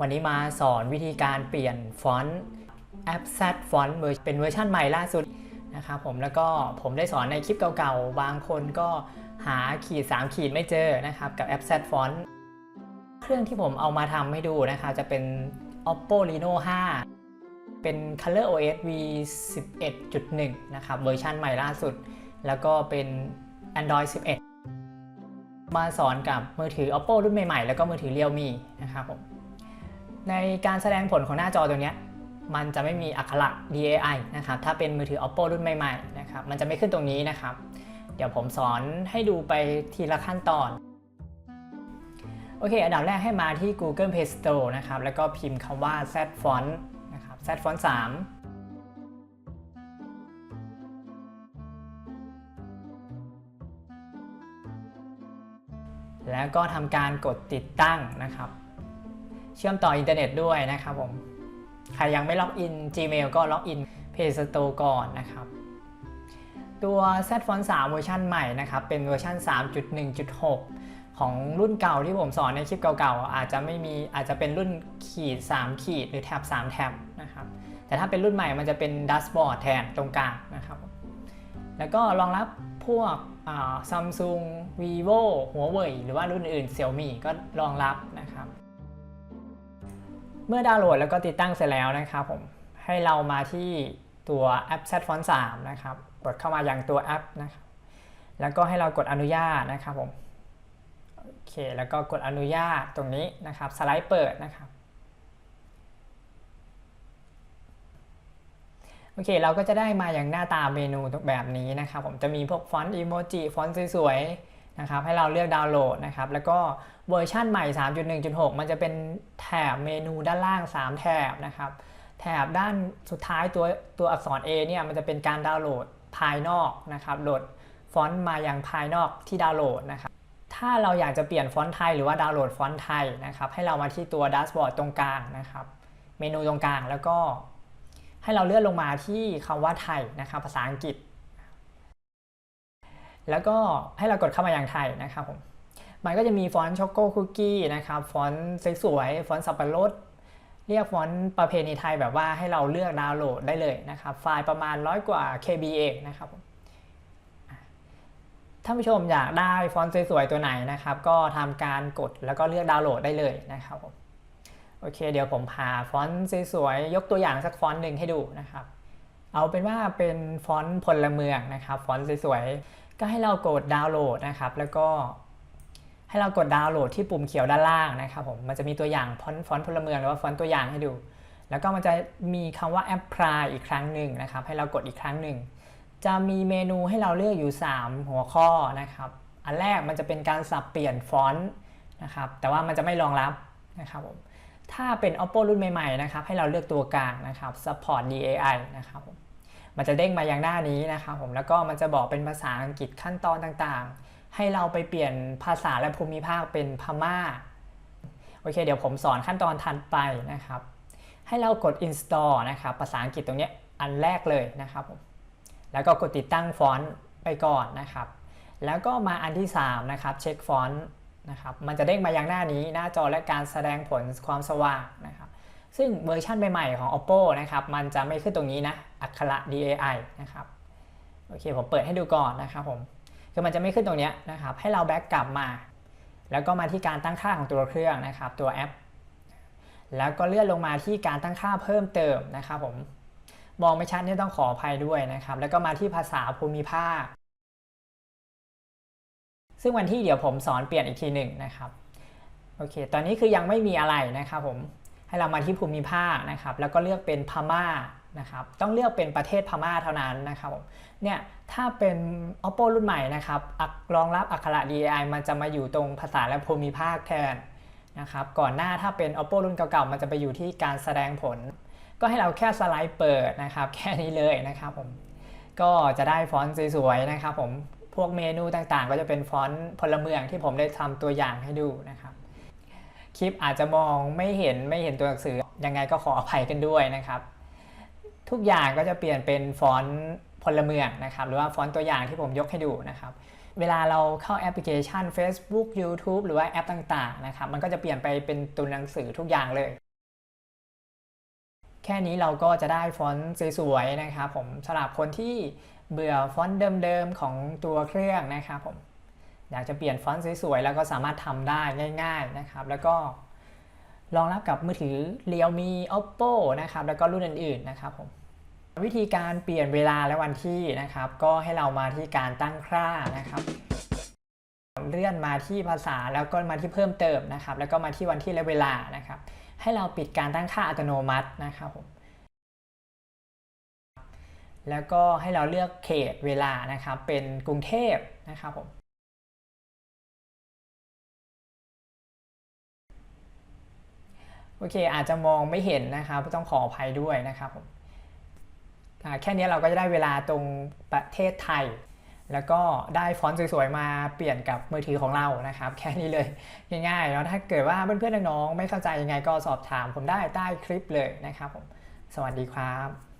วันนี้มาสอนวิธีการเปลี่ยนฟอนต์แอป Z ฟอนต์เป็นเวอร์ชันใหม่ล่าสุดนะครับผมแล้วก็ผมได้สอนในคลิปเก่าๆ บางคนก็หาขีด 3 ขีดไม่เจอนะครับกับแอป Z ฟอนต์เครื่องที่ผมเอามาทำให้ดูนะครับจะเป็น Oppo Reno 5 เป็น Color OS V 11.1 นะครับเวอร์ชันใหม่ล่าสุด แล้วก็เป็น Android 11 มาสอนกับมือถือ Oppo รุ่นใหม่ๆ แล้วก็มือถือ Realme นะครับผม ในการแสดงผลของหน้าจอตัวนี้มันจะไม่มีอักขระ DAI นะครับ ถ้าเป็นมือถือ Oppo รุ่นใหม่ๆนะครับ มันจะไม่ขึ้นตรงนี้นะครับ เดี๋ยวผมสอนให้ดูไปทีละขั้นตอน โอเค อันดับแรกให้มาที่ Google Play Store นะครับ แล้วก็พิมพ์คำว่า Z Font นะครับ Z Font 3แล้วก็ทำการกดติดตั้งนะครับ เชื่อมต่ออินเทอร์เน็ตด้วยนะครับผม ใครยังไม่ล็อกอิน Gmail ก็ล็อกอิน Play Store ก่อนนะครับ ตัว Z Font 3เวอร์ชันใหม่นะครับ เป็นเวอร์ชัน3.1.6 ของรุ่นเก่าที่ผมสอนในคลิปเก่าๆ อาจจะไม่มีอาจจะเป็นรุ่นขีด 3 ขีดหรือแท็บ3แท็บนะครับ แต่ถ้าเป็นรุ่นใหม่มันจะเป็นดัสบอร์ดแทนตรงกลางนะครับ แล้วก็รองรับพวกซัมซุง vivo หัวเว่ยหรือว่ารุ่นอื่น Xiaomi ก็รองรับนะครับ เมื่อดาวน์โหลดแล้วก็ติดตั้งเสร็จแล้วนะครับผมให้เรามาที่ตัวแอป Z Font 3นะครับกดเข้ามาอยังตัวแอปนะครับแล้วก็ให้เรากดอนุญาตนะครับผมโอเคแล้วก็กดอนุญาตตรงนี้นะครับสไลด์เปิดนะครับโอเค เราก็จะได้มาอย่างหน้าตาเมนูแบบนี้นะครับผมจะมีพวกฟอนต์อีโมจิฟอนต์สวยๆ นะครับให้เราเลือกดาวน์โหลดนะครับแล้วก็เวอร์ชั่นใหม่ 3.1.6 มันจะเป็นแถบเมนูด้านล่าง 3 แถบนะครับแถบด้านสุดท้ายตัวตัวอักษร A เนี่ยมันจะเป็นการดาวน์โหลดภายนอกนะครับโหลดฟอนต์มาอยังภายนอกที่ดาวน์โหลดนะครับถ้าเราอยากจะเปลี่ยนฟอนต์ไทยหรือว่าดาวน์โหลดฟอนต์ไทยนะครับให้เรามาที่ตัวดัชบอร์ดตรงกลางนะครับเมนูตรงกลางแล้วก็ให้เราเลื่อนลงมาที่คำว่าไทยนะครับภาษาอังกฤษ แล้วก็ให้เรากดเข้ามาอย่างไทยนะครับผมมันก็จะมีฟอนต์ช็อกโกคุกกี้นะครับฟอนต์สวยๆฟอนต์สับปะรดเรียกฟอนต์ประเพณีไทยแบบว่าให้เราเลือกดาวน์โหลดได้เลยนะครับ ไฟล์ประมาณร้อยกว่า KB เองนะครับผมท่านผู้ชมอยากได้ฟอนต์สวยๆตัวไหนนะครับ ก็ทำการกดแล้วก็เลือกดาวน์โหลดได้เลยนะครับผมโอเค เดี๋ยวผมพาฟอนต์สวยๆยกตัวอย่างสักฟอนต์หนึ่งให้ดูนะครับ เอาเป็นว่าเป็นฟอนต์พลเมืองนะครับ ฟอนต์สวยๆ ก็ให้เรากดดาวน์โหลดนะครับแล้วก็ให้เรากดดาวน์โหลดที่ปุ่มเขียวด้านล่างนะครับผมมันจะมีตัวอย่างฟอนต์ฟอนต์พลเมืองหรือว่าฟอนต์ตัวอย่างให้ดู แล้วก็มันจะมีคำว่า apply อีกครั้งหนึ่งนะครับให้เรากดอีกครั้งหนึ่งจะมีเมนูให้เราเลือกอยู่ 3 หัวข้อนะครับ อันแรกมันจะเป็นการสับเปลี่ยนฟอนต์นะครับแต่ว่ามันจะไม่รองรับนะครับผมถ้าเป็น oppo รุ่นใหม่ๆนะครับให้เราเลือกตัวกลางนะครับ support DAI นะครับผม มันจะเด้งมาอย่างหน้านี้นะครับผมแล้วก็มันจะบอกเป็นภาษาอังกฤษขั้นตอนต่างๆ ให้เราไปเปลี่ยนภาษาและภูมิภาคเป็นพม่าโอเค เดี๋ยวผมสอนขั้นตอนถัดไปนะครับ ให้เรากด install นะครับภาษาอังกฤษตรงนี้อันแรกเลยนะครับผมแล้วก็กดติดตั้งฟอนต์ไปก่อนนะครับ แล้วก็มาอันที่ 3 นะครับ เช็คฟอนต์นะครับ มันจะเด้งมายังหน้านี้หน้าจอและการแสดงผลความสว่างนะครับ ซึ่งเวอร์ชันใหม่ๆของ oppo นะครับมันจะไม่ขึ้นตรงนี้นะอักขระ DAI นะครับโอเคผมเปิดให้ดูก่อนนะครับผมคือมันจะไม่ขึ้นตรงนี้นะครับให้เราแบ็กกลับมา แล้วก็มาที่การตั้งค่าของตัวเครื่องนะครับ ตัวแอป แล้วก็เลื่อนลงมาที่การตั้งค่าเพิ่มเติมนะครับผมมองไม่ชัดนี่ต้องขออภัยด้วยนะครับ แล้วก็มาที่ภาษาภูมิภาค ซึ่งวันที่เดี๋ยวผมสอนเปลี่ยนอีกทีหนึ่งนะครับโอเค ตอนนี้คือยังไม่มีอะไรนะครับผม ให้เรามาที่ภูมิภาคนะครับ แล้วก็เลือกเป็นพม่านะครับ ต้องเลือกเป็นประเทศพม่าเท่านั้นนะครับเนี่ยถ้าเป็น oppo รุ่นใหม่นะครับรองรับอักขระ DAI มันจะมาอยู่ตรงภาษาและภูมิภาคแทนนะครับก่อนหน้าถ้าเป็น oppo รุ่นเก่าๆมันจะไปอยู่ที่การแสดงผล ก็ให้เราแค่สไลด์เปิดนะครับ แค่นี้เลยนะครับผมก็จะได้ฟอนต์สวยๆนะครับผมพวกเมนูต่างๆ ก็จะเป็นฟอนต์พลเมืองที่ผมได้ทำตัวอย่างให้ดูนะครับ คลิปอาจจะมองไม่เห็นไม่เห็นตัวหนังสือยังไงก็ขออภัยกันด้วยนะครับ ทุกอย่างก็จะเปลี่ยนเป็นฟอนต์พลเมืองนะครับ หรือว่าฟอนต์ตัวอย่างที่ผมยกให้ดูนะครับ เวลาเราเข้าแอปพลิเคชัน Facebook YouTube หรือว่าแอปต่างๆนะครับ มันก็จะเปลี่ยนไปเป็นตัวหนังสือทุกอย่างเลย แค่นี้เราก็จะได้ฟอนต์สวยๆนะครับผมสำหรับคนที่เบื่อฟอนต์เดิมๆของตัวเครื่องนะครับผม อยากจะเปลี่ยนฟอนต์สวยๆ แล้วก็สามารถทำได้ง่ายๆนะครับแล้วก็รองรับกับมือถือ Realme Oppo นะครับแล้วก็รุ่นอื่นๆนะครับผมวิธีการเปลี่ยนเวลาและวันที่นะครับ ก็ให้เรามาที่การตั้งค่านะครับ เลื่อนมาที่ภาษาแล้วก็มาที่เพิ่มเติมนะครับ แล้วก็มาที่วันที่และเวลานะครับ ให้เราปิดการตั้งค่าอัตโนมัตินะครับผมแล้วก็ให้เราเลือกเขตเวลานะครับ เป็นกรุงเทพนะครับผม โอเค อาจจะมองไม่เห็นนะครับ ต้องขออภัยด้วยนะครับผมแค่นี้เราก็จะได้เวลาตรงประเทศไทย แล้วก็ได้ฟอนต์สวยๆมาเปลี่ยนกับมือถือของเรานะครับ แค่นี้เลยง่ายๆแล้วถ้าเกิดว่าเพื่อนๆน้องๆไม่เข้าใจยังไงก็สอบถามผมได้ใต้คลิปเลยนะครับผมสวัสดีครับ